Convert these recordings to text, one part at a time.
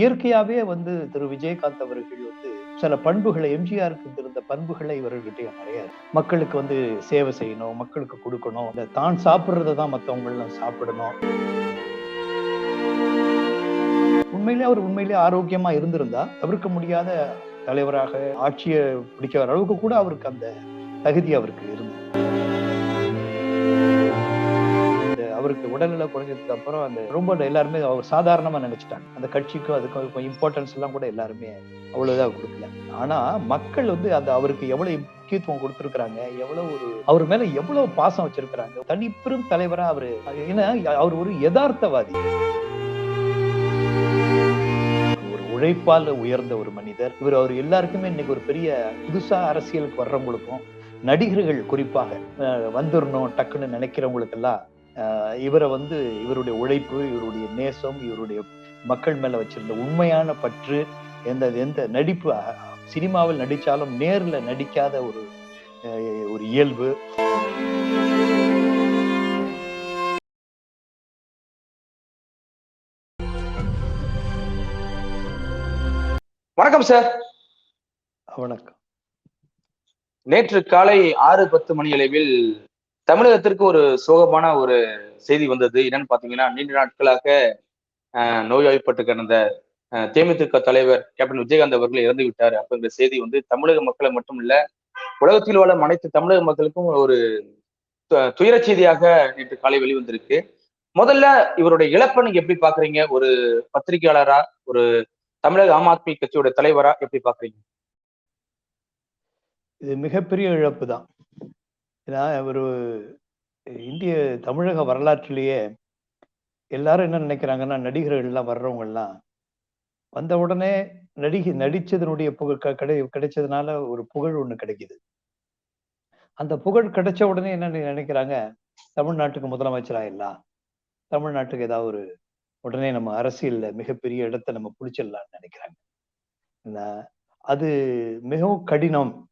இயற்கையாவே வந்து திரு விஜயகாந்த் அவர்கள் வந்து சில பண்புகளை எம்ஜிஆருக்கு இருந்த பண்புகளை இவர்கிட்ட நிறைய மக்களுக்கு வந்து சேவை செய்யணும் மக்களுக்கு கொடுக்கணும். இந்த தான் சாப்பிட்றத தான் மத்தவங்க சாப்பிடணும். உண்மையிலே அவர் உண்மையிலே ஆரோக்கியமா இருந்திருந்தா தவிர்க்க முடியாத தலைவராக ஆட்சியை பிடிக்கிற அளவுக்கு கூட அவருக்கு அந்த தகுதி அவருக்கு இருந்தது. அவருக்கு உடல்நிலை குறைஞ்சதுக்கு அப்புறம் அந்த ரொம்ப எல்லாருமே அவர் சாதாரணமா நினைச்சிட்டாங்க. அந்த கட்சிக்கும் அதுக்கும் இம்பார்ட்டன்ஸ் எல்லாம் கூட எல்லாருமே அவ்வளவுதான் கொடுக்கல. ஆனா மக்கள் வந்து அந்த அவருக்கு எவ்வளவு முக்கியத்துவம் கொடுத்திருக்கிறாங்க எவ்வளவு ஒரு அவர் மேல எவ்வளவு பாசம் வச்சிருக்கிறாங்க தனிப்பெரும் தலைவரா அவரு. ஏன்னா அவர் ஒரு யதார்த்தவாதி. ஒரு உழைப்பால் உயர்ந்த ஒரு மனிதர். இவர் அவர் எல்லாருக்குமே இன்னைக்கு ஒரு பெரிய புதுசா அரசியலுக்கு வர்றவங்களுக்கும் நடிகர்கள் குறிப்பாக வந்துடணும் டக்குன்னு நினைக்கிறவங்களுக்கெல்லாம் இவரை வந்து இவருடைய உழைப்பு இவருடைய நேசம் இவருடைய மக்கள் மேல வச்சிருந்த உண்மையான பற்று எந்த எந்த நடிப்பு சினிமாவில் நடிச்சாலும் நேர்ல நடிக்காத ஒரு ஒரு இயல்பு. வணக்கம் சார். வணக்கம். நேற்று காலை ஆறு பத்து மணி அளவில் தமிழகத்திற்கு ஒரு சோகமான ஒரு செய்தி வந்தது. என்னன்னு பாத்தீங்கன்னா நீண்ட நாட்களாக அஹ், நோய்வாய்ப்பட்டு கிடந்த அஹ், தேமுதிக தலைவர் கேப்டன் விஜயகாந்த் அவர்கள் இறந்து விட்டார். அப்படிங்கிற செய்தி வந்து தமிழக மக்களை மட்டும் இல்ல உலகத்தில் வாழும் அனைத்து தமிழக மக்களுக்கும் ஒரு துயர செய்தியாக நேற்று காலை வெளிவந்திருக்கு. முதல்ல இவருடைய இழப்பை நீங்க எப்படி பாக்குறீங்க ஒரு பத்திரிகையாளரா? ஒரு தமிழக ஆம் ஆத்மி கட்சியோட தலைவரா எப்படி பாக்குறீங்க இது மிகப்பெரிய இழப்பு தான். ஏன்னா ஒரு இந்திய தமிழக வரலாற்றிலேயே எல்லாரும் என்ன நினைக்கிறாங்கன்னா நடிகர்கள் எல்லாம் வர்றவங்க எல்லாம் வந்த உடனே நடிகை நடிச்சதனுடைய புகழ் க- கிடை கிடைச்சதுனால ஒரு புகழ் ஒண்ணு கிடைக்குது. அந்த புகழ் கிடைச்ச உடனே என்ன நினைக்கிறாங்க தமிழ்நாட்டுக்கு முதலமைச்சர் ஆயிடலாம் தமிழ்நாட்டுக்கு ஏதாவது ஒரு உடனே நம்ம அரசியல்ல மிகப்பெரிய இடத்தை நம்ம பிடிச்சிடலாம்னு நினைக்கிறாங்க. அது மிகவும் கடினம்.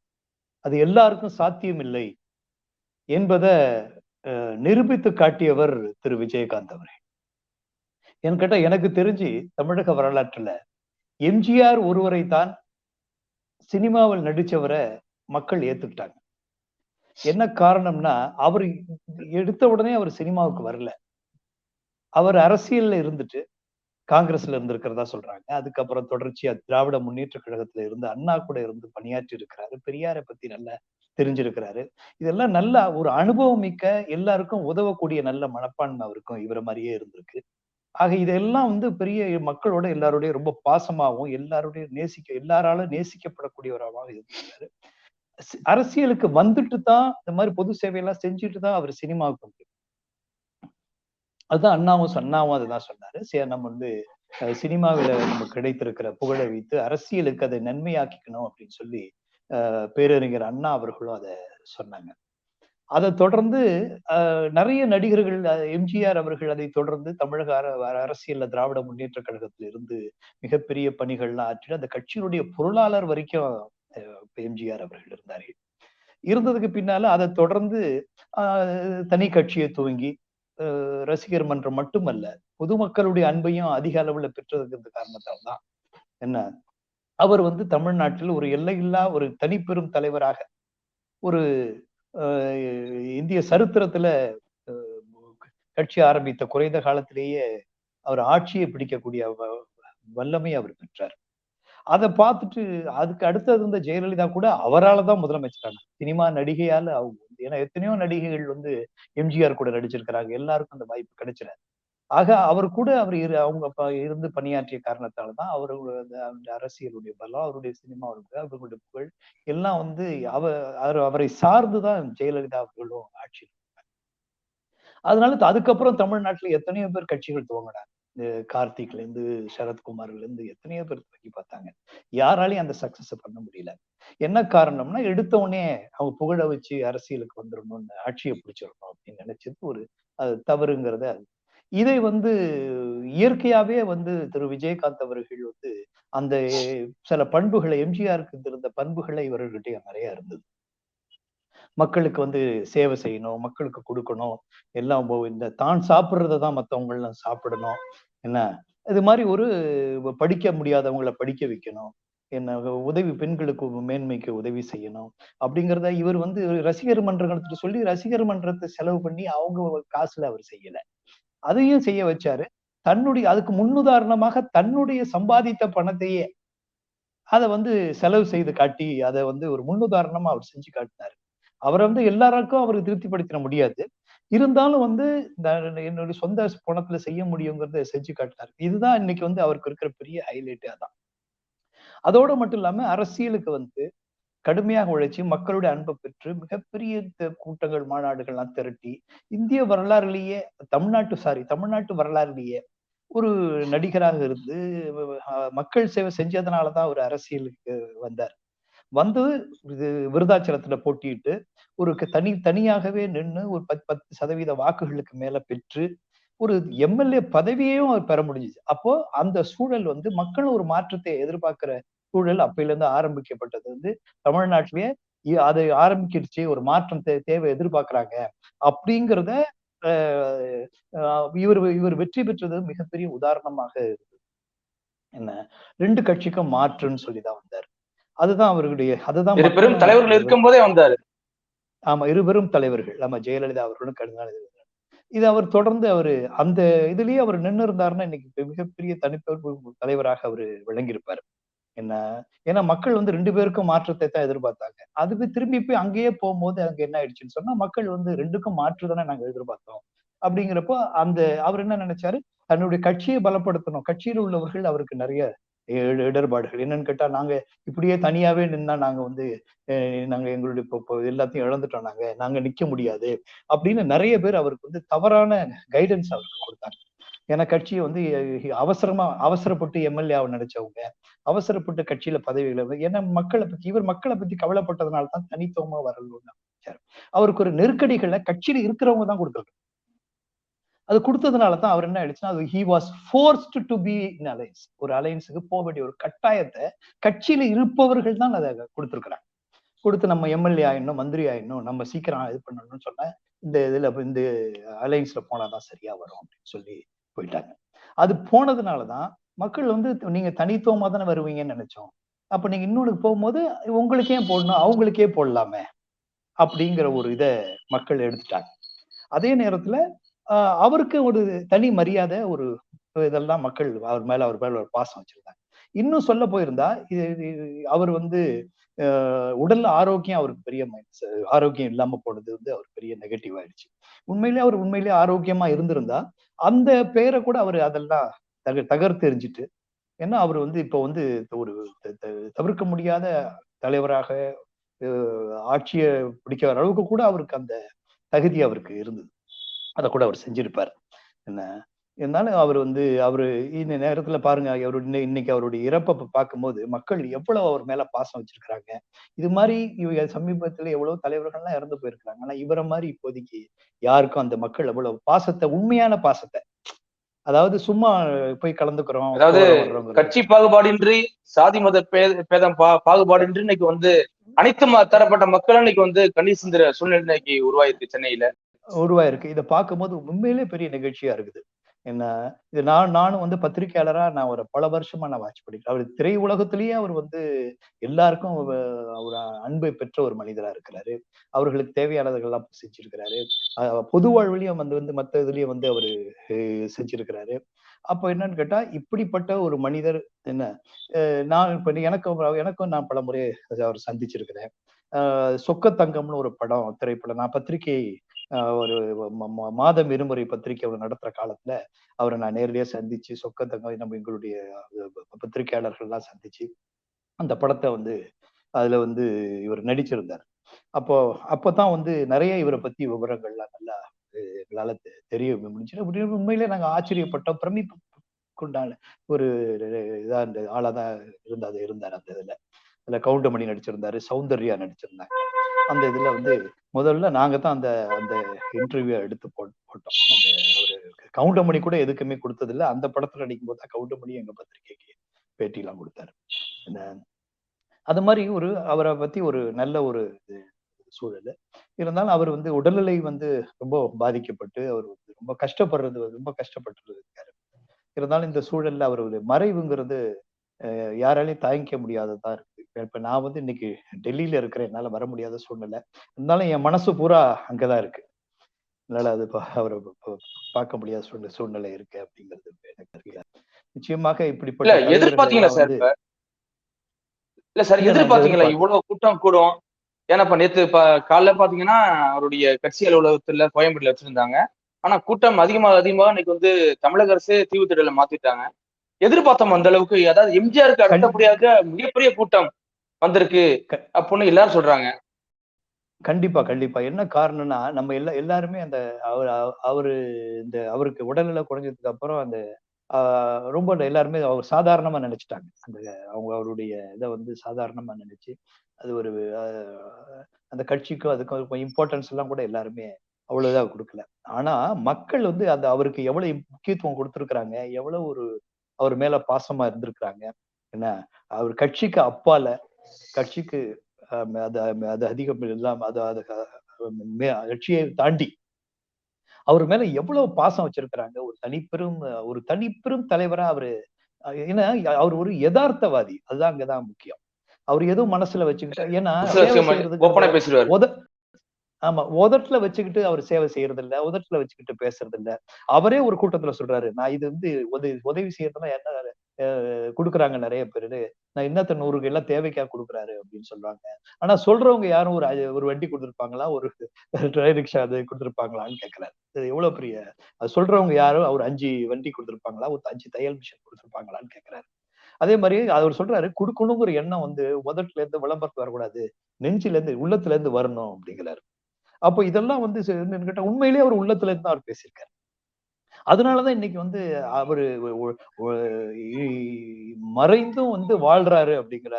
அது எல்லாருக்கும் சாத்தியம் இல்லை என்பதை நிரூபித்து காட்டியவர் திரு விஜயகாந்த் அவரே என்கிட்ட எனக்கு தெரிஞ்சு தமிழக வரலாற்றுல எம்ஜிஆர் ஒருவரை தான் சினிமாவில் நடிச்சவரை மக்கள் ஏத்துக்கிட்டாங்க. என்ன காரணம்னா அவர் எடுத்த உடனே அவர் சினிமாவுக்கு வரல. அவர் அரசியல்ல இருந்துட்டு காங்கிரஸ்ல இருந்திருக்கிறதா சொல்றாங்க. அதுக்கப்புறம் தொடர்ச்சியா திராவிட முன்னேற்ற கழகத்துல இருந்து அண்ணா கூட இருந்து பணியாற்றி இருக்கிறாரு. பெரியாரை பத்தி நல்லா தெரிஞ்சிருக்கிறாரு. இதெல்லாம் நல்லா ஒரு அனுபவம் மிக்க எல்லாருக்கும் உதவக்கூடிய நல்ல மனப்பான்மை அவருக்கும் இவரை மாதிரியே இருந்திருக்கு. ஆக இதெல்லாம் வந்து பெரிய மக்களோட எல்லாருடைய ரொம்ப பாசமாகவும் எல்லாருடைய நேசிக்க எல்லாராலும் நேசிக்கப்படக்கூடியவராகவும் இருந்திருக்காரு. அரசியலுக்கு வந்துட்டு தான் இந்த மாதிரி பொது சேவையெல்லாம் செஞ்சுட்டு தான் அவர் சினிமாவுக்கு வந்து அதுதான் அண்ணாவும் அண்ணாவும் அதுதான் சொன்னாரு. சரி நம்ம வந்து சினிமாவில நமக்கு கிடைத்திருக்கிற புகழை வைத்து அரசியலுக்கு அதை நன்மையாக்கிக்கணும் அப்படின்னு சொல்லி பேரறிஞர் அண்ணா அவர்களும் அதை சொன்னாங்க. அதை தொடர்ந்து அஹ், நிறைய நடிகர்கள் எம்ஜிஆர் அவர்கள் அதை தொடர்ந்து தமிழக அர- அரசியல்ல திராவிட முன்னேற்ற கழகத்தில் இருந்து மிகப்பெரிய பணிகள்லாம் ஆற்றிட்டு அந்த கட்சியினுடைய பொருளாளர் வரைக்கும் அஹ், எம்ஜிஆர் அவர்கள் இருந்தார்கள். இருந்ததுக்கு பின்னால அதை தொடர்ந்து ஆஹ், தனி கட்சியை துவங்கி அஹ், ரசிகர் மன்றம் மட்டுமல்ல பொதுமக்களுடைய அன்பையும் அதிக அளவுல பெற்றதுக்கு காரணத்தால் தான் என்ன அவர் வந்து தமிழ்நாட்டில் ஒரு எல்லையில்லா ஒரு தனிப்பெரும் தலைவராக ஒரு அஹ், இந்திய சரித்திரத்துல கட்சி ஆரம்பித்த குறைந்த காலத்திலேயே அவர் ஆட்சியை பிடிக்கக்கூடிய வ- வல்லமை அவர் பெற்றார். அதை பார்த்துட்டு அதுக்கு அடுத்தது இருந்த ஜெயலலிதா கூட அவரால் தான் முதலமைச்சரான சினிமா நடிகையால அவங்க வந்து- ஏன்னா எத்தனையோ நடிகைகள் வந்து எம்ஜிஆர் கூட நடிச்சிருக்கிறாங்க எல்லாருக்கும் அந்த வாய்ப்பு கிடைச்சிடாது. ஆக அவர் கூட அவர் இரு அவங்க இருந்து பணியாற்றிய காரணத்தால தான் அவர் அந்த அரசியலுடைய பலம் அவருடைய சினிமாவுடைய அவர்களுடைய புகழ் எல்லாம் வந்து அவ அவர் அவரை சார்ந்துதான் ஜெயலலிதா அவர்களும் ஆட்சி அதனால அதுக்கப்புறம் தமிழ்நாட்டுல எத்தனையோ பேர் கட்சிகள் துவங்கினாங்க. இந்த கார்த்திக்ல இருந்து சரத்குமார்ல இருந்து எத்தனையோ பேர் துவங்கி பார்த்தாங்க. யாராலையும் அந்த சக்சஸ் பண்ண முடியல. என்ன காரணம்னா எடுத்த உடனே அவங்க புகழ வச்சு அரசியலுக்கு வந்துடணும்னு ஆட்சியை பிடிச்சிடணும் அப்படின்னு நினைச்சது ஒரு அது தவறுங்கிறத இதை வந்து இயற்கையாவே வந்து திரு விஜயகாந்த் அவர்கள் வந்து அந்த சில பண்புகளை எம்ஜிஆருக்கு இருந்த பண்புகளை இவர்கிட்ட நிறைய இருந்தது. மக்களுக்கு வந்து சேவை செய்யணும் மக்களுக்கு கொடுக்கணும் எல்லாம் இந்த தான் சாப்பிட்றத தான் மத்தவங்க எல்லாம் சாப்பிடணும் என்ன? இது மாதிரி ஒரு படிக்க முடியாதவங்களை படிக்க வைக்கணும் என்ன உதவி பெண்களுக்கு மேன்மைக்கு உதவி செய்யணும் அப்படிங்கிறத இவர் வந்து ரசிகர் மன்றங்களுக்கு சொல்லி ரசிகர் மன்றத்தை செலவு பண்ணி அவங்க காசுல அவர் செய்யல. அதையும் செய்ய வச்சாரு. தன்னுடைய அதுக்கு முன்னுதாரணமாக தன்னுடைய சம்பாதித்த பணத்தையே அதை வந்து செலவு செய்து காட்டி அதை வந்து ஒரு முன்னுதாரணமா அவர் செஞ்சு காட்டினாரு. அவரை வந்து எல்லாருக்கும் அவருக்கு திருப்திப்படுத்திட முடியாது. இருந்தாலும் வந்து என்னுடைய சொந்த பணத்துல செய்ய முடியுங்கிறத செஞ்சு காட்டினாரு. இதுதான் இன்னைக்கு வந்து அவருக்கு இருக்கிற பெரிய ஹைலைட்டே அதான். அதோட மட்டும் இல்லாம அரசியலுக்கு வந்து கடுமையாக உழைச்சி மக்களுடைய அன்பை பெற்று மிகப்பெரிய கூட்டங்கள் மாநாடுகள்லாம் திரட்டி இந்திய வரலாறுலேயே தமிழ்நாட்டு சாரி தமிழ்நாட்டு வரலாறுலேயே ஒரு நடிகராக இருந்து மக்கள் சேவை செஞ்சதுனாலதான் ஒரு அரசியலுக்கு வந்தார். வந்து இது விருதாச்சலத்துல போட்டியிட்டு ஒரு தனி தனியாகவே நின்று ஒரு பத் பத்து சதவீத வாக்குகளுக்கு மேல பெற்று ஒரு எம்எல்ஏ பதவியையும் அவர் பெற முடிஞ்சிச்சு. அப்போ அந்த சூழல் வந்து மக்கள் ஒரு மாற்றத்தை எதிர்பார்க்கிற சூழல் அப்பையில இருந்து ஆரம்பிக்கப்பட்டது வந்து தமிழ்நாட்டிலேயே அதை ஆரம்பிக்கிடுச்சு ஒரு மாற்றம் தேவை எதிர்பார்க்கிறாங்க. அப்படிங்கிறத இவர் இவர் வெற்றி பெற்றது மிகப்பெரிய உதாரணமாக இருந்தது. என்ன? ரெண்டு கட்சிக்கும் மாற்றுன்னு சொல்லிதான் வந்தார். அதுதான் அவர்களுடைய அதுதான் பெரும் தலைவர்கள் இருக்கும் போதே வந்தாரு. ஆமா இருவரும் தலைவர்கள். ஆமா ஜெயலலிதா அவர்களும் கருணாநிதி இது அவர் தொடர்ந்து அவரு அந்த இதுலயே அவர் நின்று இருந்தாருன்னா இன்னைக்கு மிகப்பெரிய தனிப்பெரும் தலைவராக அவரு விளங்கியிருப்பாரு. என்ன? ஏன்னா மக்கள் வந்து ரெண்டு பேருக்கும் மாற்றத்தை தான் எதிர்பார்த்தாங்க. அது திரும்பி போய் அங்கேயே போகும்போது அங்க என்ன ஆயிடுச்சுன்னு சொன்னா மக்கள் வந்து ரெண்டுக்கும் மாற்று தானே நாங்க எதிர்பார்த்தோம். அப்படிங்கிறப்போ அந்த அவர் என்ன நினைச்சாரு? தன்னுடைய கட்சியை பலப்படுத்தணும். கட்சியில் உள்ளவர்கள் அவருக்கு நிறைய இடர்பாடுகள். என்னன்னு கேட்டா நாங்க இப்படியே தனியாவே நின்னா நாங்க வந்து நாங்க எங்களுடைய எல்லாத்தையும் இழந்துட்டோம் நாங்க. நாங்க நிக்க முடியாது. அப்படின்னு நிறைய பேர் அவருக்கு வந்து தவறான கைடன்ஸ் அவருக்கு கொடுத்தாங்க. ஏன்னா கட்சியை வந்து அவசரமா அவசரப்பட்டு எம்எல்ஏவை நினைச்சவங்க அவசரப்பட்டு கட்சியில பதவிகளை ஏன்னா மக்களை பத்தி இவர் மக்களை பத்தி கவலைப்பட்டதுனால தான் தனித்துவமா வரணும்னு அவருக்கு ஒரு நெருக்கடிகளை கட்சியில இருக்கிறவங்க தான் கொடுத்தாங்க அது கொடுத்ததுனால தான் அவர் என்ன ஆயிடுச்சுன்னா அது he was forced to be in alliance ஒரு அலைன்ஸுக்கு போக வேண்டிய ஒரு கட்டாயத்தை கட்சியில இருப்பவர்கள் தான் அதை கொடுத்துருக்குறாங்க. கொடுத்து நம்ம எம்எல்ஏ ஆயிடணும் மந்திரி ஆயிடணும் நம்ம சீக்கிரம் இது பண்ணணும்னு சொன்னா இந்த இதுல இந்த அலைன்ஸ்ல போனாதான் சரியா வரும் அப்படின்னு சொல்லி போயிட்டாங்க. அது போனதுனால தான் மக்கள் வந்து நீங்க தனித்துவமாக தானே வருவீங்கன்னு நினைச்சோம். அப்ப நீங்க இன்னொன்று போகும்போது உங்களுக்கே போடணும் அவங்களுக்கே போடலாமே அப்படிங்கிற ஒரு இதை மக்கள் எடுத்துட்டாங்க. அதே நேரத்துல அவருக்கு ஒரு தனி மரியாதை ஒரு இதெல்லாம் மக்கள் அவர் மேல அவர் மேல ஒரு பாசம் வச்சிருந்தாங்க. இன்னும் சொல்ல போயிருந்தா இது அவர் வந்து உடல் ஆரோக்கியம் அவருக்கு பெரிய ஆரோக்கியம் இல்லாம போனது வந்து அவருக்கு பெரிய நெகட்டிவ் ஆயிடுச்சு. உண்மையிலே அவர் உண்மையிலேயே ஆரோக்கியமா இருந்திருந்தா அந்த பேரை கூட அவர் அதெல்லாம் தக தகர்த்தெறிஞ்சிட்டு ஏன்னா அவர் வந்து இப்போ வந்து ஒரு தவிர்க்க முடியாத தலைவராக ஆட்சியை பிடிக்க வர அளவுக்கு கூட அவருக்கு அந்த தகுதி அவருக்கு இருந்தது. அதை கூட அவர் செஞ்சிருப்பார். என்ன? இருந்தாலும் அவர் வந்து அவரு இந்த நேரத்துல பாருங்க அவர் இன்னைக்கு அவருடைய இறப்பை பார்க்கும்போது மக்கள் எவ்வளவு அவர் மேல பாசம் வச்சிருக்கிறாங்க. இது மாதிரி இவங்க சமீபத்துல எவ்வளவு தலைவர்கள்லாம் இறந்து போயிருக்கிறாங்க. ஆனா இவரை மாதிரி இப்போதைக்கு யாருக்கும் அந்த மக்கள் எவ்வளவு பாசத்தை உண்மையான பாசத்தை அதாவது சும்மா போய் கலந்துக்கிறோம் அதாவது கட்சி பாகுபாடின்றி சாதி மத பேதம் பாகுபாடின்றி இன்னைக்கு வந்து அனைத்து தரப்பட்ட மக்களும் இன்னைக்கு வந்து கண்ணீர் சிந்துற சூழ்நிலை இன்னைக்கு உருவாயிருக்கு சென்னையில. உருவாயிருக்கு. இதை பார்க்கும்போது உண்மையிலே பெரிய நிகழ்ச்சியா இருக்குது. என்ன இது நான் நானும் வந்து பத்திரிகையாளரா நான் ஒரு பல வருஷமா நான் வாட்ச் பண்ணிக்கிறேன். அவர் திரை உலகத்திலேயே அவர் வந்து எல்லாருக்கும் அவர் அன்பை பெற்ற ஒரு மனிதரா இருக்கிறாரு. அவர்களுக்கு தேவையானதுகள்லாம் செஞ்சிருக்கிறாரு. பொது வாழ்விலையும் வந்து வந்து மற்ற இதுலயும் வந்து அவரு செஞ்சிருக்கிறாரு. அப்போ என்னன்னு கேட்டா இப்படிப்பட்ட ஒரு மனிதர் என்ன நான் இப்ப எனக்கும் எனக்கும் நான் பல முறை அவர் சந்திச்சிருக்கிறேன். சொக்க தங்கம்னு ஒரு படம் திரைப்படம். நான் பத்திரிகை ஒரு மாதம் இருமுறை பத்திரிகை அவர் நடத்துற காலத்துல அவரை நான் நேரடியா சந்திச்சு சொக்க தங்கம் நம்ம எங்களுடைய பத்திரிகையாளர்கள்லாம் சந்திச்சு அந்த படத்தை வந்து அதுல வந்து இவர் நடிச்சிருந்தார். அப்போ அப்பதான் வந்து நிறைய இவரை பத்தி விவரங்கள்லாம் நல்லா எங்களால தெரிய முடிஞ்சு அப்படின்னு உண்மையிலே நாங்க ஆச்சரியப்பட்டோம். பிரமிப்பு கொண்டான ஒரு இதா இந்த ஆளாதான் இருந்தாது இருந்தார் அந்த இதுல. அதுல கவுண்டமணி நடிச்சிருந்தாரு சௌந்தர்யா நடிச்சிருந்தாங்க. அந்த இதுல வந்து முதல்ல நாங்க தான் அந்த அந்த இன்டர்வியூ எடுத்து போட்டோம். அந்த ஒரு கவுண்டமணி கூட எதுக்குமே கொடுத்தது இல்ல அந்த படத்துல நடிக்கும் போது தான் கவுண்டமணி எங்க பத்திரிகைக்கு பேட்டிலாம் கொடுத்தாரு. அது மாதிரி ஒரு அவரை பத்தி ஒரு நல்ல ஒரு சூழல். இருந்தாலும் அவர் வந்து உடல்நிலை வந்து ரொம்ப பாதிக்கப்பட்டு அவர் வந்து ரொம்ப கஷ்டப்படுறது ரொம்ப கஷ்டப்பட்டு இருக்காரு. இருந்தாலும் இந்த சூழல்ல அவருடைய மறைவுங்கிறது அஹ், யாராலையும் தாங்கிக்க முடியாததா இருக்கு. இப்ப நான் வந்து இன்னைக்கு டெல்லியில இருக்கிறேன். என்னால வர முடியாத சூழ்நிலை. இருந்தாலும் என் மனசு பூரா அங்கதான் இருக்கு. அதனால அது அவரை பார்க்க முடியாத சூழ்நிலை சூழ்நிலை இருக்கு அப்படிங்கிறது எனக்கு தெரியல. நிச்சயமாக இப்படிப்பட்ட எதிர்பார்த்தீங்களா சார் இல்ல சார் எதிர்பார்த்தீங்களா. இவ்வளவு கூட்டம் கூடும். ஏன்னா இப்ப நேத்து இப்ப காலைல பாத்தீங்கன்னா அவருடைய கட்சி அலுவலகத்துல கோயம்பேடுல வச்சிருந்தாங்க. ஆனா கூட்டம் அதிகமாக அதிகமாக இன்னைக்கு வந்து தமிழக அரசே தீவுத்திடல மாத்திட்டாங்க. எதிர்பார்த்தோம் அந்த அளவுக்கு. அதாவது எம்ஜிஆருக்கு அடுத்தபடியாக மிகப்பெரிய கூட்டம். வந்திருக்கு அப்படின்னு எல்லாரும் சொல்றாங்க. கண்டிப்பா கண்டிப்பா. என்ன காரணம்னா நம்ம எல்லா எல்லாருமே அந்த அவர் அவ- அவரு இந்த அவருக்கு உடல்நிலை குறைஞ்சதுக்கு அப்புறம் அந்த ரொம்ப எல்லாருமே அவர் சாதாரணமா நினைச்சிட்டாங்க. அந்த அவங்க அவருடைய இதை வந்து சாதாரணமா நினைச்சு அது ஒரு அந்த கட்சிக்கும் அதுக்கும் இம்பார்ட்டன்ஸ் எல்லாம் கூட எல்லாருமே அவ்வளவுதா கொடுக்கல. ஆனா மக்கள் வந்து அந்த அவருக்கு எவ்வளவு முக்கியத்துவம் கொடுத்திருக்கிறாங்க எவ்வளவு ஒரு அவர் மேல பாசமா இருந்திருக்கிறாங்க என்ன அவர் கட்சிக்கு அப்பால கட்சிக்கு அது அது அதிகம் இல்லாம அது அது கட்சியை தாண்டி அவர் மேல எவ்வளவு பாசம் வச்சிருக்கிறாங்க? ஒரு தனிப்பெரும் ஒரு தனிப்பெரும் தலைவரா அவரு ஏன்னா அவர் ஒரு யதார்த்தவாதி. அதுதான் அங்கதான் முக்கியம். அவர் எதுவும் மனசுல வச்சுக்கிட்டு ஏன்னா ஆமா உதட்டுல வச்சுக்கிட்டு அவர் சேவை செய்யறது இல்ல உதட்டுல வச்சுக்கிட்டு பேசுறது இல்ல அவரே ஒரு கூட்டத்துல சொல்றாரு நான் இது வந்து உதவி உதவி செய்யறதுலாம் என்ன கொடுக்குறாங்க நிறைய பேரு. நான் என்னத்த நூறுக்கு எல்லாம் தேவைக்கா கொடுக்குறாரு அப்படின்னு சொல்றாங்க. ஆனா சொல்றவங்க யாரும் ஒரு ஒரு வண்டி கொடுத்துருப்பாங்களா? ஒரு ட்ரை ரிக்ஷா அது கொடுத்துருப்பாங்களான்னு கேட்கிறாரு இது எவ்வளவு பெரிய சொல்றவங்க யாரும் அவர் அஞ்சு வண்டி கொடுத்துருப்பாங்களா? ஒரு அஞ்சு தையல் மிஷின் கொடுத்துருப்பாங்களான்னு கேட்கிறாரு அதே மாதிரி அவர் சொல்றாரு கொடுக்கணுங்கிற எண்ணம் வந்து உதட்டுல இருந்து விளம்பரத்து வரக்கூடாது. நெஞ்சில இருந்து உள்ளத்துல இருந்து வரணும் அப்படிங்கிறாரு. அப்போ இதெல்லாம் வந்து கேட்டா உண்மையிலேயே அவர் உள்ளத்துல இருந்து தான் அவர் பேசியிருக்காரு. அதனாலதான் இன்னைக்கு வந்து அவரு மறைந்தும் வந்து வாழ்றாரு அப்படிங்கிற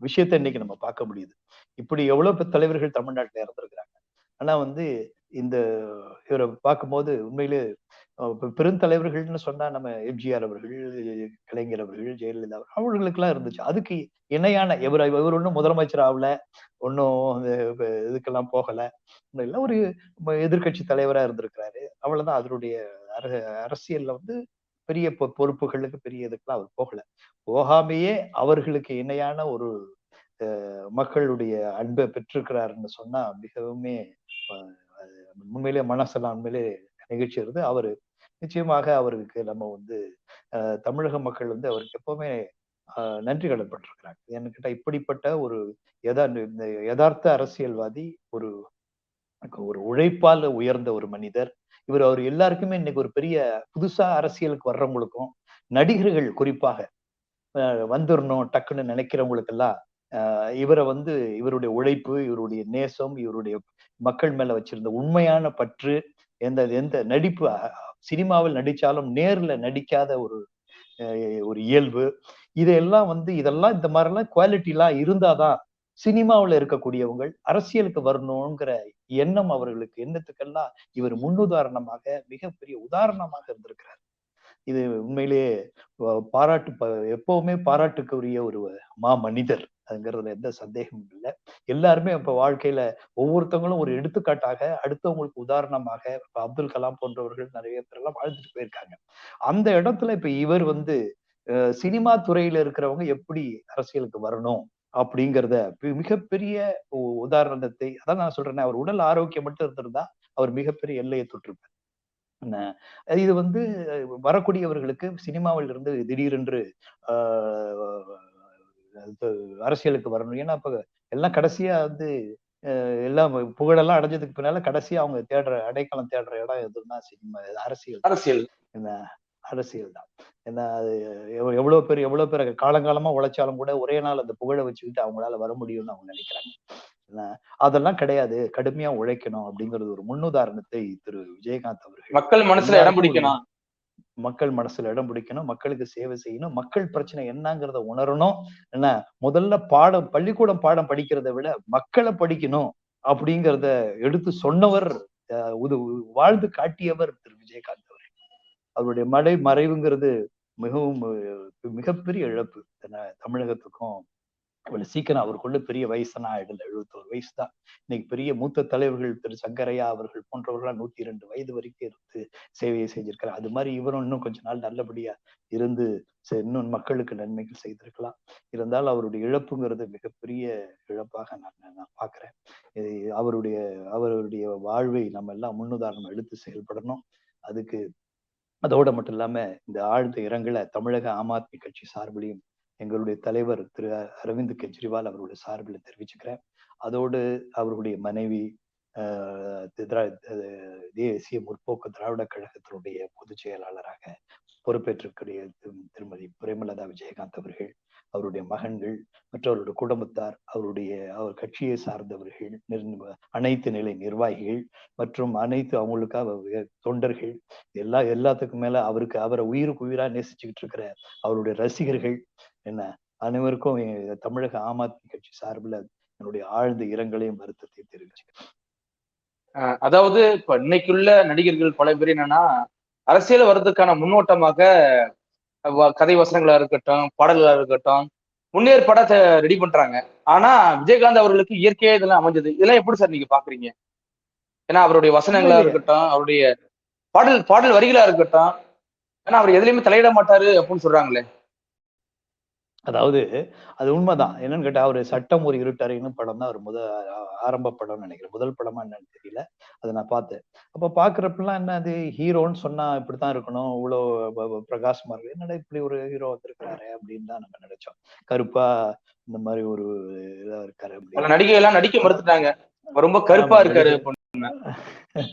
விஷயத்தை இன்னைக்கு நம்ம பார்க்க முடியுது. இப்படி எவ்வளவு தலைவர்கள் தமிழ்நாட்டுல இறந்துருக்கிறாங்க. ஆனா வந்து இந்த இவரை பார்க்கும்போது உண்மையிலே பெருந்தலைவர்கள்னு சொன்னா நம்ம எம்ஜிஆர் அவர்கள் கலைஞர் அவர்கள் ஜெயலலிதா அவர்கள் அவர்களுக்கெல்லாம் இருந்துச்சு. அதுக்கு இணையான இவர் இவர் ஒன்றும் முதலமைச்சர் ஆகல ஒன்றும் இதுக்கெல்லாம் போகல. ஒரு எதிர்கட்சி தலைவரா இருந்திருக்கிறாரு. அவ்வளவுதான். அதனுடைய அர- அரசியல்ல வந்து பெரிய பொ- பொறுப்புகளுக்கு பெரிய இதுக்கெல்லாம் அவர் போகல. போகாமையே அவர்களுக்கு இணையான ஒரு மக்களுடைய அன்பை பெற்றிருக்கிறாருன்னு சொன்னா மிகவுமே உண்மையிலே மனசெல்லாம் உண்மையிலே நிகழ்ச்சி இருந்து அவரு நிச்சயமாக அவருக்கு நம்ம வந்து தமிழக மக்கள் வந்து அவருக்கு எப்பவுமே ஆஹ் நன்றி கடன் பட்டிருக்கிறாங்க. என்கிட்ட இப்படிப்பட்ட ஒரு யதா இந்த யதார்த்த அரசியல்வாதி ஒரு ஒரு உழைப்பால் உயர்ந்த ஒரு மனிதர் இவர் அவர் எல்லாருக்குமே இன்னைக்கு ஒரு பெரிய புதுசா அரசியலுக்கு வர்றவங்களுக்கும் நடிகர்கள் குறிப்பாக வந்துடணும் டக்குன்னு நினைக்கிறவங்களுக்கெல்லாம் ஆஹ் இவரை வந்து இவருடைய உழைப்பு இவருடைய நேசம் இவருடைய மக்கள் மேல வச்சிருந்த உண்மையான பற்று எந்த எந்த நடிப்பு சினிமாவில் நடிச்சாலும் நேர்ல நடிக்காத ஒரு ஒரு இயல்பு. இதெல்லாம் வந்து இதெல்லாம் இந்த மாதிரிலாம் குவாலிட்டி எல்லாம் இருந்தாதான் சினிமாவுல இருக்கக்கூடியவங்க அரசியலுக்கு வரணுங்கிற எண்ணம் அவர்களுக்கு எண்ணத்துக்கெல்லாம் இவர் முன்னுதாரணமாக மிகப்பெரிய உதாரணமாக இருந்திருக்கிறார். இது உண்மையிலேயே பாராட்டு எப்பவுமே பாராட்டுக்குரிய ஒரு மா மனிதர் அதுங்கிறதுல எந்த சந்தேகமும் இல்லை. எல்லாருமே இப்ப வாழ்க்கையில ஒவ்வொருத்தவங்களும் ஒரு எடுத்துக்காட்டாக அடுத்தவங்களுக்கு உதாரணமாக இப்ப அப்துல் கலாம் போன்றவர்கள் நிறைய பேர் எல்லாம் வாழ்ந்துட்டு போயிருக்காங்க. அந்த இடத்துல இப்ப இவர் வந்து அஹ், சினிமா துறையில இருக்கிறவங்க எப்படி அரசியலுக்கு வரணும் அப்படிங்கிறத மிகப்பெரிய உ- உதாரணத்தை அதான் நான் சொல்றேன் அவர் உடல் ஆரோக்கியம் மட்டும் இருந்திருந்தா அவர் மிகப்பெரிய எல்லையை தொட்டிருப்பார். இது வந்து வரக்கூடியவர்களுக்கு சினிமாவில் இருந்து திடீரென்று அரசியலுக்கு வரணும். ஏன்னா இப்ப எல்லாம் கடைசியா வந்து அஹ், எல்லாம் புகழெல்லாம் அடைஞ்சதுக்கு பின்னால கடைசியா அவங்க தேடுற அடைக்கலம் தேடுற இடம் எதுன்னா சினிமா அரசியல். அரசியல். என்ன? அரசியல் தான். ஏன்னா அது எவ்வ- எவ்வளவு பேர் எவ்வளவு பேர் காலங்காலமா உழைச்சாலும் கூட ஒரே நாள் அந்த புகழை வச்சுக்கிட்டு அவங்களால வர முடியும்னு அவங்க நினைக்கிறாங்க. என்ன அதெல்லாம் கிடையாது. கடுமையா உழைக்கணும் அப்படிங்கிறது ஒரு முன்னுதாரணத்தை திரு. விஜயகாந்த் அவர்கள் மக்கள் மனசுல இடம் பிடிக்கணும். மக்கள் மனசுல இடம் பிடிக்கணும். மக்களுக்கு சேவை செய்யணும். மக்கள் பிரச்சனை என்னங்கிறத உணரணும். என்ன? முதல்ல பாடம் பள்ளிக்கூடம் பாடம் படிக்கிறதை விட மக்களை படிக்கணும் அப்படிங்கிறத எடுத்து சொன்னவர் வாழ்ந்து காட்டியவர் திரு. விஜயகாந்த் அவர்கள். அவருடைய மடை மறைவுங்கிறது மிகவும் மிகப்பெரிய இழப்பு. என்ன, தமிழகத்துக்கும் அவ்வளவு சீக்கிரம் அவருக்குள்ள பெரிய வயசுனா ஆயிடல எழுபத்தோரு வயசு தான் இன்னைக்கு பெரிய மூத்த தலைவர்கள் திரு சங்கரையா அவர்கள் போன்றவர்களாம் நூத்தி இரண்டு வயது வரைக்கும் இருந்து சேவையை செஞ்சிருக்கிறார். அது மாதிரி இவரும் இன்னும் கொஞ்ச நாள் நல்லபடியா இருந்து இன்னும் மக்களுக்கு நன்மைகள் செய்திருக்கலாம். இருந்தாலும் அவருடைய இழப்புங்கிறது மிகப்பெரிய இழப்பாக நான் நான் பாக்குறேன் அவருடைய அவருடைய வாழ்வை நம்ம எல்லாம் முன்னுதாரணம் எடுத்து செயல்படணும். அதுக்கு அதோட மட்டும் இல்லாம இந்த ஆழ்ந்த இரங்கலை தமிழக ஆம் ஆத்மி கட்சி சார்பிலையும் எங்களுடைய தலைவர் திரு அரவிந்த் கெஜ்ரிவால் அவருடைய சார்பில் தெரிவிச்சுக்கிறேன். அதோடு அவருடைய மனைவி தேசிய முற்போக்கு திராவிட கழகத்தினுடைய பொதுச் செயலாளராக பொறுப்பேற்றிருக்கிற திருமதி பிரேமலதா விஜயகாந்த் அவர்கள் அவருடைய மகன்கள் மற்றவருடைய குடும்பத்தார் அவருடைய அவர் கட்சியை சார்ந்தவர்கள் அனைத்து நிலை நிர்வாகிகள் மற்றும் அனைத்து அவங்களுக்காக தொண்டர்கள் எல்லா எல்லாத்துக்கும் மேல அவருக்கு அவரை உயிருக்கு உயிரா நேசிச்சுக்கிட்டு இருக்கிற அவருடைய ரசிகர்கள் என்ன? அனைவருக்கும் தமிழக ஆம் ஆத்மி கட்சி சார்பில் என்னுடைய ஆழ்ந்த இரங்கலையும் வருத்தத்தை தெரிவிச்சுக்கிறேன். அதாவது இப்ப இன்னைக்குள்ள நடிகர்கள் பல பேர் என்னன்னா அரசியல் வர்றதுக்கான முன்னோட்டமாக கதை வசனங்களா இருக்கட்டும் பாடல்களா இருக்கட்டும் முன்னேற்பாட ரெடி பண்றாங்க. ஆனா விஜயகாந்த் அவர்களுக்கு இயற்கையா இதெல்லாம் அமைஞ்சது. இதெல்லாம் எப்படி சார் நீங்க பாக்குறீங்க? ஏன்னா அவருடைய வசனங்களா. இருக்கட்டும் அவருடைய பாடல் பாடல் வரிகளா இருக்கட்டும் ஏன்னா அவர் எதுலயுமே தலையிட மாட்டாரு அப்படின்னு சொல்றாங்களே. அதாவது அது உண்மைதான். என்னன்னு கேட்டா அவரு சட்டம் ஒரு இருட்டறைன்னு படம் தான். அவர் முத ஆரம்ப படம்னு நினைக்கிறேன். முதல் படமா என்னன்னு தெரியல. அதை நான் பார்த்தேன். அப்ப பாக்குறப்பெல்லாம் என்ன அது ஹீரோன்னு சொன்னா இப்படித்தான் இருக்கணும். இவ்வளோ ப- ப- பிரகாசமா இருக்கு. என்னடா இப்படி ஒரு ஹீரோ வந்திருக்கிறாரு அப்படின்னு தான் நம்ம நினைச்சோம். கருப்பா இந்த மாதிரி ஒரு இதா இருக்காரு அப்படின்னு. நடிகை எல்லாம் நடிக்க மறுத்துட்டாங்க. ரொம்ப கருப்பா இருக்காரு.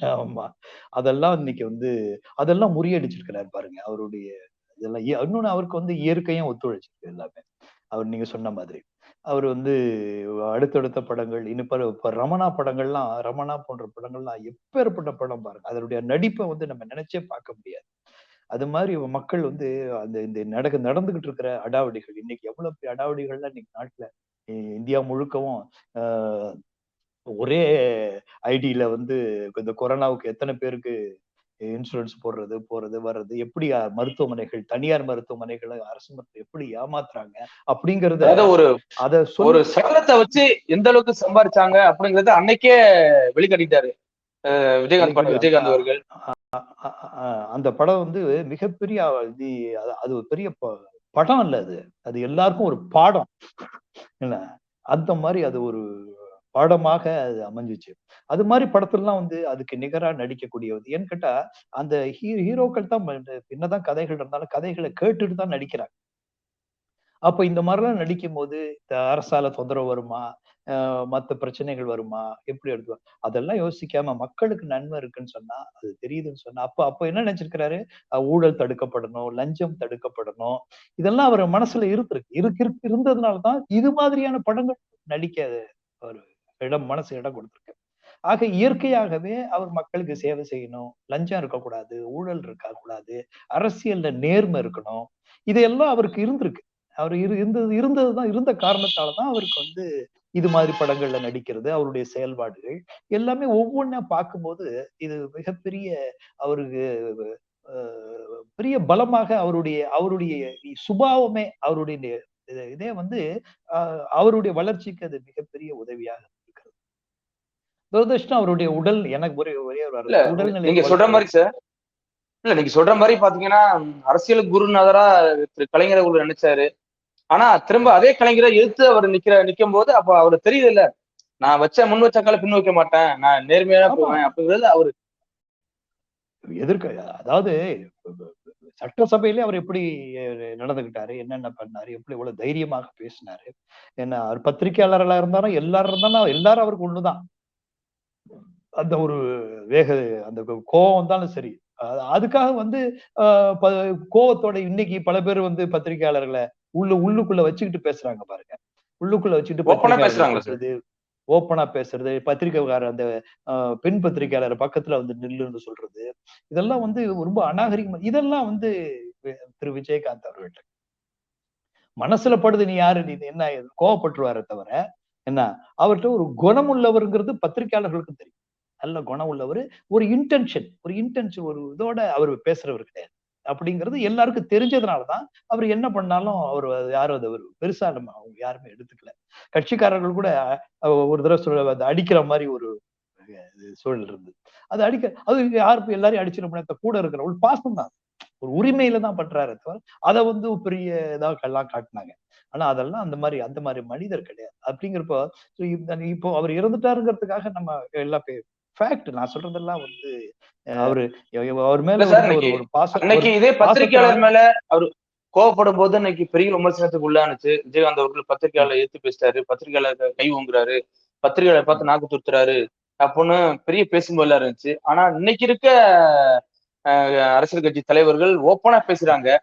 ஆமா. அதெல்லாம் இன்னைக்கு வந்து அதெல்லாம் முறியடிச்சிருக்கிறாரு பாருங்க. அவருடைய இதெல்லாம் இன்னொன்னு அவருக்கு வந்து இயற்கையும் ஒத்துழைச்சிருக்கு எல்லாமே. அவர் நீங்க சொன்ன மாதிரி. அவர் வந்து அடுத்தடுத்த படங்கள் இன்னும் இப்ப ரமணா படங்கள்லாம் ரமணா போன்ற படங்கள்லாம் எப்பேற்பட்ட படம் பாருங்க. அதனுடைய நடிப்பை வந்து நம்ம நினைச்சே பார்க்க முடியாது. அது மாதிரி மக்கள் வந்து அந்த இந்த நடக்க நடந்துகிட்டு இருக்கிற அடாவடிகள் இன்னைக்கு எவ்வளவு பெரிய அடாவடிகள்லாம் இன்னைக்கு நாட்டுல இந்தியா முழுக்கவும் ஆஹ், ஒரே ஐடியில வந்து இந்த கொரோனாவுக்கு எத்தனை பேருக்கு இன்சூரன்ஸ் போடுறது போறது வர்றது எப்படி மருத்துவமனைகள் தனியார் மருத்துவமனைகளை அரசு மருத்துவ எப்படி ஏமாத்துறாங்க அப்படிங்கறத ஒரு அத ஒரு சகலத்தை வச்சு எந்த அளவுக்கு சம்பாரிச்சாங்க அப்படிங்கறத அன்னைக்கே வெளிக்காட்டிட்டாரு. விஜயகாந்த் விஜயகாந்த் அவர்கள். அந்த படம் வந்து மிகப்பெரிய அது- ஒரு பெரிய படம் இல்ல அது. அது எல்லாருக்கும் ஒரு பாடம். என்ன அந்த மாதிரி அது ஒரு படமாக அது அமைஞ்சிச்சு. அது மாதிரி படத்துலலாம் வந்து அதுக்கு நிகரா நடிக்கக்கூடியது ஏன்னு கேட்டா அந்த ஹீ ஹீரோக்கள் தான் என்னதான் கதைகள் இருந்தாலும் கதைகளை கேட்டுட்டு தான் நடிக்கிறாங்க. அப்ப இந்த மாதிரிலாம் நடிக்கும் போது இந்த அரசால தொந்தரவு வருமா? ஆஹ் மத்த பிரச்சனைகள் வருமா? எப்படி எடுத்து அதெல்லாம் யோசிக்காம மக்களுக்கு நன்மை இருக்குன்னு சொன்னா அது தெரியுதுன்னு சொன்னா அப்ப அப்ப என்ன நினைச்சிருக்கிறாரு? அஹ் ஊழல் தடுக்கப்படணும் லஞ்சம் தடுக்கப்படணும். இதெல்லாம் அவர் மனசுல இருந்திருக்கு. இருக்கு இருந்ததுனாலதான் இது மாதிரியான படங்கள் நடிக்க அவர் இடம் மனசு இடம் கொடுத்திருக்கு. ஆக இயற்கையாகவே அவர் மக்களுக்கு சேவை செய்யணும். லஞ்சம் இருக்கக்கூடாது ஊழல் இருக்கக்கூடாது அரசியல்ல நேர்மை இருக்கணும். இதையெல்லாம் அவருக்கு இருந்திருக்கு. அவர் இரு இருந்தது இருந்ததுதான் இருந்த காரணத்தாலதான் அவருக்கு வந்து இது மாதிரி படங்கள்ல நடிக்கிறது அவருடைய செயல்பாடுகள். எல்லாமே ஒவ்வொன்னா பார்க்கும்போது இது மிகப்பெரிய அவருக்கு பெரிய பலமாக அவருடைய அவருடைய சுபாவமே அவருடைய இதே வந்து அஹ், அவருடைய வளர்ச்சிக்கு அது மிகப்பெரிய உதவியாக இருக்கிறது துரதிருஷ்டம் அவருடைய உடல் எனக்கு ஒரே ஒரே உடல்நிலை நீங்க சொல்ற மாதிரி சார் இல்ல நீங்க சொல்ற மாதிரி பாத்தீங்கன்னா அரசியல் குருநாதரா திரு கலைஞர் அவர்கள் நினைச்சாரு. ஆனா திரும்ப அதே கலைஞரை எதிர்த்து அவர் நிக்கிற நிக்கும் போது அப்ப அவர் தெரியுது இல்ல நான் வச்ச முன் வச்ச கால பின் வைக்க மாட்டேன் நான் நேர்மையா. போவேன் அப்படிங்கிறது அவரு எதிர்க்க அதாவது சட்டசபையிலே அவர் எப்படி நடந்துகிட்டாரு என்னென்ன பண்ணாரு எப்படி இவ்வளவு தைரியமாக பேசினாரு என்ன அவர் பத்திரிகையாளர்களா இருந்தாலும் எல்லாரும் இருந்தாலும் எல்லாரும் அவருக்கு ஒண்ணுதான். அந்த ஒரு வேக அந்த கோவம் வந்தாலும் சரி. அதுக்காக வந்து கோவத்தோட இன்னைக்கு பல பேர் வந்து பத்திரிகையாளர்களை உள்ள உள்ளுக்குள்ள வச்சுக்கிட்டு பேசுறாங்க பாருங்க. உள்ளுக்குள்ள வச்சுக்கிட்டு ஓப்பனா பேசுறது பத்திரிகைக்காரர் அந்த பெண் பத்திரிகையாளர் பக்கத்துல வந்து நில்லுன்னு சொல்றது. இதெல்லாம் வந்து ரொம்ப அநாகரிகம் இதெல்லாம் வந்து திரு விஜயகாந்த் அவர்கள்ட்ட. மனசுல படுது நீ யாரு? நீ என்ன கோவப்பட்டுருவாரே தவிர என்ன? அவர்கிட்ட ஒரு குணம் உள்ளவருங்கிறது பத்திரிகையாளர்களுக்கு தெரியும். நல்ல குணம் உள்ளவர். ஒரு இன்டென்ஷன் ஒரு இன்டென்ஷன் ஒரு இதோட அவர் பேசுறவர் கிடையாது. அப்படிங்கிறது எல்லாருக்கும் தெரிஞ்சதுனாலதான் அவர் என்ன பண்ணாலும் அவர் யாரும் அதை ஒரு பெருசா நம்ம அவங்க யாருமே எடுத்துக்கல. கட்சிக்காரர்கள் கூட ஒரு தடவை சொல்ல அதை அடிக்கிற மாதிரி ஒரு சூழல் இருந்தது. அது அடிக்க அது யாருக்கும் எல்லாரையும் அடிச்சிட கூட இருக்கிற ஒரு பாசம் தான். ஒரு உரிமையில தான் பண்றாரு தவிர அதை வந்து பெரிய இதாக எல்லாம் காட்டினாங்க. ஆனா அதெல்லாம் அந்த மாதிரி அந்த மாதிரி மனிதர் கிடையாது. அப்படிங்கிறப்போ இப்போ அவர் இறந்துட்டாருங்கிறதுக்காக நம்ம எல்லாம் ஃபேக்ட் நான் சொல்றதெல்லாம் வந்து அவரு அவர் மேல ஒரு இன்னைக்கு- பாசம் அன்னைக்கு ஒரு- இதே பத்திரிகையாளர் மேல அவர் கோவப்படும் போது இன்னைக்கு பெரிய விமர்சனத்துக்கு உள்ளானுச்சு. விஜயகாந்த் அவர்கள் பத்திரிகையாளர் எடுத்து பேசிட்டாரு. பத்திரிகையாளர் கை ஓங்குறாரு. பத்திரிகையாளர் பார்த்து நாக்கு துருத்துறாரு அப்படின்னு பெரிய பேசும்போதெல்லாம் இருந்துச்சு. ஆனா இன்னைக்கு இருக்க அரசியல் கட்சி தலைவர்கள் ஓப்பனா பேசுறாங்க.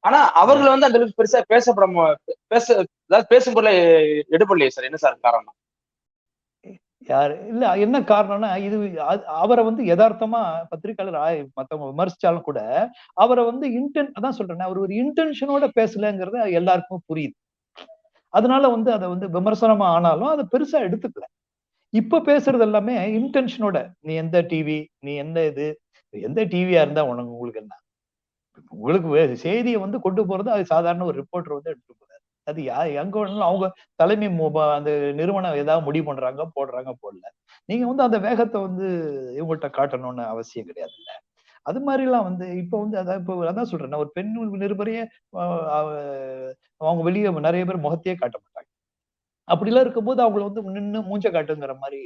ஆனா அவர்கள் வந்து அந்த அளவுக்கு பெருசா பேசப்பட பேச அதாவது பேசும் பொருளை எடுபடலையே சார். என்ன சார் காரணம்? யாரு இல்ல என்ன காரணம்னா இது அவரை வந்து யதார்த்தமா பத்திரிக்கையாளர் ஆய் மத்தவங்க விமர்சிச்சாலும் கூட அவரை வந்து இன்டென் அதான் சொல்றேன் அவர் ஒரு இன்டென்ஷனோட பேசலங்கிறது எல்லாருக்கும் புரியுது. அதனால வந்து அதை வந்து விமர்சனமா ஆனாலும் அதை பெருசா எடுத்துக்கல. இப்ப பேசுறது எல்லாமே இன்டென்ஷனோட நீ எந்த டிவி நீ எந்த இது எந்த டிவியா இருந்தா உனக்கு உங்களுக்கு என்ன? உங்களுக்கு செய்தியை வந்து கொண்டு போறது அது சாதாரண ஒரு ரிப்போர்ட்டர் வந்து எடுத்துட்டு போறாரு. அது யா எங்க வேணாலும் அவங்க தலைமை அந்த நிறுவனம் ஏதாவது முடிவு பண்றாங்க போடுறாங்க போடல. நீங்க வந்து அந்த வேகத்தை வந்து இவங்கள்ட்ட காட்டணும்னு அவசியம் கிடையாது இல்ல அது மாதிரி எல்லாம் வந்து இப்ப வந்து அதான் இப்ப அதான் சொல்றேன் நான் ஒரு பெண் நிருபரையே அவங்க வெளியே நிறைய பேர் முகத்தையே காட்ட மாட்டாங்க. அப்படிலாம் இருக்கும்போது அவங்கள வந்து நின்னு மூஞ்ச காட்டுங்கிற மாதிரி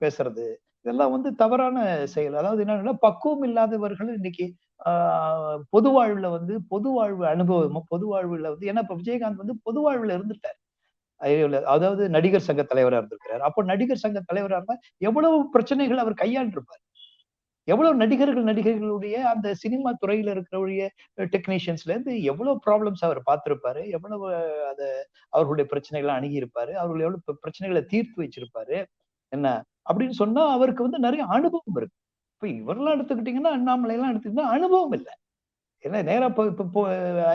பேசுறது இதெல்லாம் வந்து தவறான செயல். அதாவது என்னன்னா பக்குவம் இல்லாதவர்கள் இன்னைக்கு ஆஹ் பொது வாழ்வுல வந்து பொது வாழ்வு அனுபவமும் பொது வாழ்வுல வந்து ஏன்னா இப்ப விஜயகாந்த் வந்து பொது வாழ்வுல இருந்துட்டார். அதாவது நடிகர் சங்க தலைவரா இருந்திருக்கிறார். அப்போ நடிகர் சங்க தலைவரா இருந்தா எவ்வளவு பிரச்சனைகள் அவர் கையாண்டிருப்பார். எவ்வளவு நடிகர்கள் நடிகர்களுடைய அந்த சினிமா துறையில இருக்கிறவருடைய டெக்னீஷியன்ஸ்ல இருந்து எவ்வளவு ப்ராப்ளம்ஸ் அவர் பார்த்திருப்பாரு. எவ்வளவு அத அவர்களுடைய பிரச்சனைகளை அணுகியிருப்பாரு. அவர்கள் எவ்வளவு பிரச்சனைகளை தீர்த்து வச்சிருப்பாரு. என்ன அப்படின்னு சொன்னா அவருக்கு வந்து நிறைய அனுபவம் இருக்கு. இப்ப இவரெல்லாம் எடுத்துக்கிட்டீங்கன்னா அண்ணாமலை எல்லாம் எடுத்துக்கிட்டா அனுபவம் இல்லை. ஏன்னா நேரா இப்போ இப்போ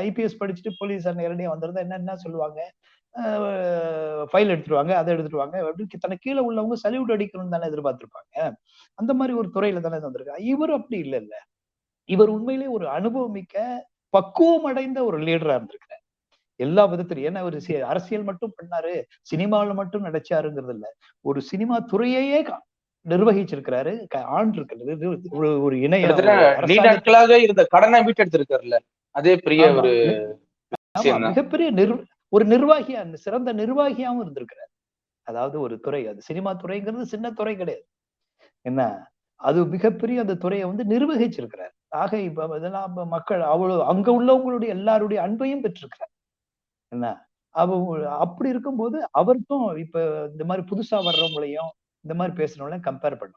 ஐபிஎஸ் படிச்சுட்டு போலீஸ் நேரடியா வந்திருந்தா என்ன என்ன சொல்லுவாங்க? ஃபைல் எடுத்துருவாங்க அதை எடுத்துருவாங்க. அப்படின்னு தனக்கு கீழே உள்ளவங்க சல்யூட் அடிக்கணும்னு தானே எதிர்பார்த்திருப்பாங்க. அந்த மாதிரி ஒரு துறையில தானே வந்திருக்காங்க. இவர் அப்படி இல்ல இல்ல இவர் உண்மையிலேயே ஒரு அனுபவமிக்க பக்குவம் அடைந்த ஒரு லீடரா இருந்திருக்கிறார். எல்லா விதத்திலும். ஏன்னா ஒரு அரசியல் மட்டும் பண்ணாரு சினிமாவில மட்டும் நடிச்சாருங்கிறது இல்ல. ஒரு சினிமா துறையையே நிர்வகிச்சிருக்கிறாரு ஆண்டு இருக்கிறது ஒரு ஒரு இணைய நீண்ட இருந்த கடனை மீட்டெடுத்திருக்காருல்ல அதே பெரிய. ஒரு மிகப்பெரிய நிர் ஒரு நிர்வாகியா சிறந்த நிர்வாகியாவும் இருந்திருக்கிறார். அதாவது ஒரு துறை அது சினிமா துறைங்கிறது சின்ன துறை கிடையாது. என்ன? அது மிகப்பெரிய அந்த துறையை வந்து நிர்வகிச்சிருக்கிறார். ஆக இப்ப இதெல்லாம் மக்கள் அவ்வளவு அங்க உள்ளவங்களுடைய எல்லாருடைய அன்பையும் பெற்றிருக்கிறார். என்ன? அவ அப்படி இருக்கும்போது அவருக்கும் இப்ப இந்த மாதிரி புதுசா வர்றவங்களையும் இந்த மாதிரி பேசுறவங்களையும் கம்பேர் பண்ண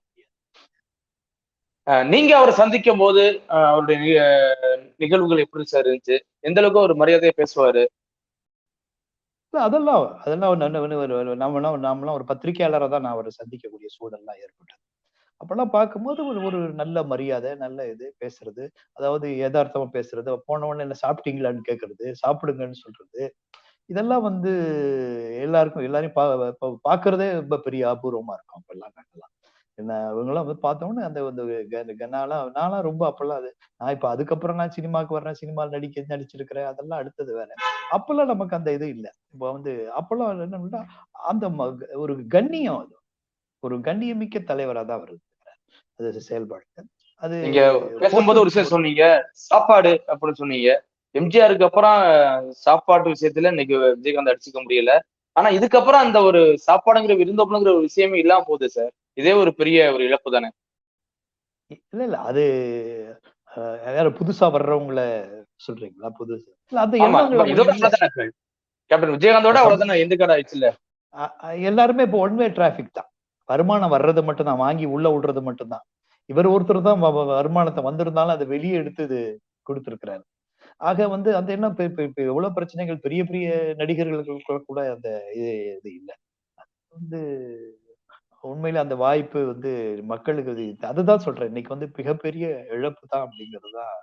முடியாது. நீங்க அவரை சந்திக்கும் போது அவருடைய நிகழ்வுகள் எப்படி சார் இருந்துச்சு? எந்த அளவுக்கு ஒரு மரியாதையா பேசுவாரு? அதெல்லாம் அதெல்லாம் ஒரு நல்ல- ஒரு- ஒரு- நாமெல்லாம் நாமெல்லாம் ஒரு பத்திரிகையாளரா தான் நான் அவரை சந்திக்கக்கூடிய சூழல்லாம் ஏற்பட்டது. அப்பெல்லாம் பார்க்கும்போது ஒரு ஒரு நல்ல மரியாதை நல்ல இது பேசுறது. அதாவது யதார்த்தமா பேசுறது. போனவொடனே என்ன சாப்பிட்டீங்களான்னு கேட்கறது சாப்பிடுங்கன்னு சொல்றது. இதெல்லாம் வந்து எல்லாருக்கும் எல்லாரையும் பா பா- பார்க்கறதே ரொம்ப பெரிய அபூர்வமா இருக்கும் அப்பெல்லாம் நாங்கெல்லாம். என்ன இவங்கெல்லாம் வந்து பார்த்தோன்னே அந்த வந்து க- க- நான்லாம் நான்லாம் ரொம்ப அப்பெல்லாம் அது நான் இப்ப அதுக்கப்புறம் நான் சினிமாக்கு வர்றேன் சினிமாவில் நடிக்க நடிச்சிருக்கிறேன் அதெல்லாம் அடுத்தது வேற. அப்பெல்லாம் நமக்கு அந்த இது இல்லை. இப்போ வந்து அப்பெல்லாம் என்னன்னா அந்த ம- ஒரு கண்ணியம் அது. ஒரு கண்ணியமிக்க தலைவரா தான் வருது. அது செயல்பாடு. அது நீங்க பேசும்போது ஒரு விஷயம் சொன்னீங்க சாப்பாடு அப்படின்னு சொன்னீங்க. எம்ஜிஆருக்கு அப்புறம் சாப்பாட்டு விஷயத்துல இன்னைக்கு விஜயகாந்த் அடிச்சுக்க முடியல. ஆனா இதுக்கப்புறம் அந்த ஒரு சாப்பாடுங்கிற விருந்தோம்பலுங்கிற ஒரு விஷயமே இல்லாம போகுது சார். இதே ஒரு பெரிய ஒரு இழப்பு தானே. இல்ல இல்ல. அது யாரு புதுசா வர்றவங்கள சொல்றீங்களா? புதுசு இல்ல அந்த கேப்டன் விஜயகாந்தோட அவ்வளவுதானே எந்த கடை ஆயிடுச்சு எல்லாருமே இப்போ ஒன் வே டிராபிக் தான். வருமானம் வர்றது மட்டும்தான் வாங்கி உள்ள விடுறது மட்டும்தான் இவர் ஒருத்தர் தான் வ- வருமானத்தை வந்திருந்தாலும் அதை வெளியே எடுத்து இது கொடுத்திருக்கிறாரு. ஆக வந்து அந்த என்ன இப்ப எவ்வளவு பிரச்சனைகள் பெரிய பெரிய நடிகர்களுக்கு கூட- கூட அந்த இது இது இல்லை. வந்து உண்மையில அந்த வாய்ப்பு வந்து மக்களுக்கு அது அதுதான் சொல்றேன். இன்னைக்கு வந்து மிகப்பெரிய இழப்பு தான் அப்படிங்கிறது தான்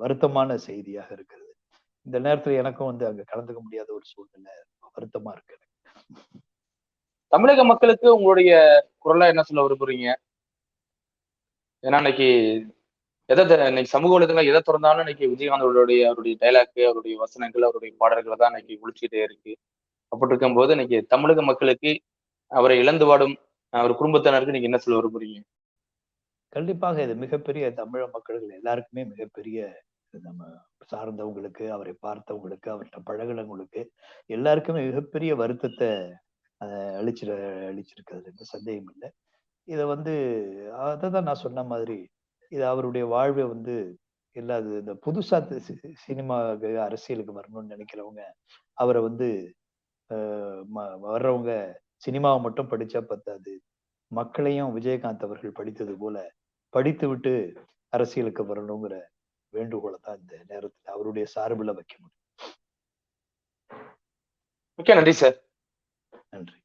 வருத்தமான செய்தியாக இருக்கிறது. இந்த நேரத்துல எனக்கும் வந்து அங்க கலந்துக்க முடியாத ஒரு சூழ்நிலை வருத்தமா இருக்கு தமிழக மக்களுக்கு உங்களுடைய குரலா என்ன சொல்ல விரும்புறீங்க? ஏன்னா இன்னைக்கு எதை த- இன்னைக்கு சமூக வலைதளம் எதை திறந்தாலும் இன்னைக்கு விஜயகாந்தோடைய அவருடைய டைலாக்கு அவருடைய வசனங்கள் அவருடைய பாடல்களை தான் இன்னைக்கு ஒழிச்சுட்டே இருக்கு. அப்படி இருக்கும்போது இன்னைக்கு தமிழக மக்களுக்கு அவரை இழந்து வாடும் அவர் குடும்பத்தினருக்கு நீங்க என்ன சொல்ல விரும்புறீங்க? கண்டிப்பாக இது மிகப்பெரிய தமிழக மக்கள்கள் எல்லாருக்குமே மிகப்பெரிய நம்ம சார்ந்தவங்களுக்கு அவரை பார்த்தவங்களுக்கு அவர்கிட்ட பழகினவங்களுக்கு எல்லாருக்குமே மிகப்பெரிய வருத்தத்தை அதை அளிச்சிரு அழிச்சிருக்கிறது எந்த சந்தேகம் இல்லை. இதை வந்து அதை தான் நான் சொன்ன மாதிரி இது அவருடைய வாழ்வை வந்து இல்லாது இந்த புதுசா சினிமா அரசியலுக்கு வரணும்னு நினைக்கிறவங்க அவரை வந்து வர்றவங்க சினிமாவை மட்டும் படிச்சா பத்தாது. மக்களையும் விஜயகாந்த் அவர்கள் படித்தது போல படித்து விட்டு அரசியலுக்கு வரணுங்கிற வேண்டுகோளை தான் இந்த நேரத்துல அவருடைய சார்பில் வைக்க முடியும். மிக்க நன்றி சார். நன்றி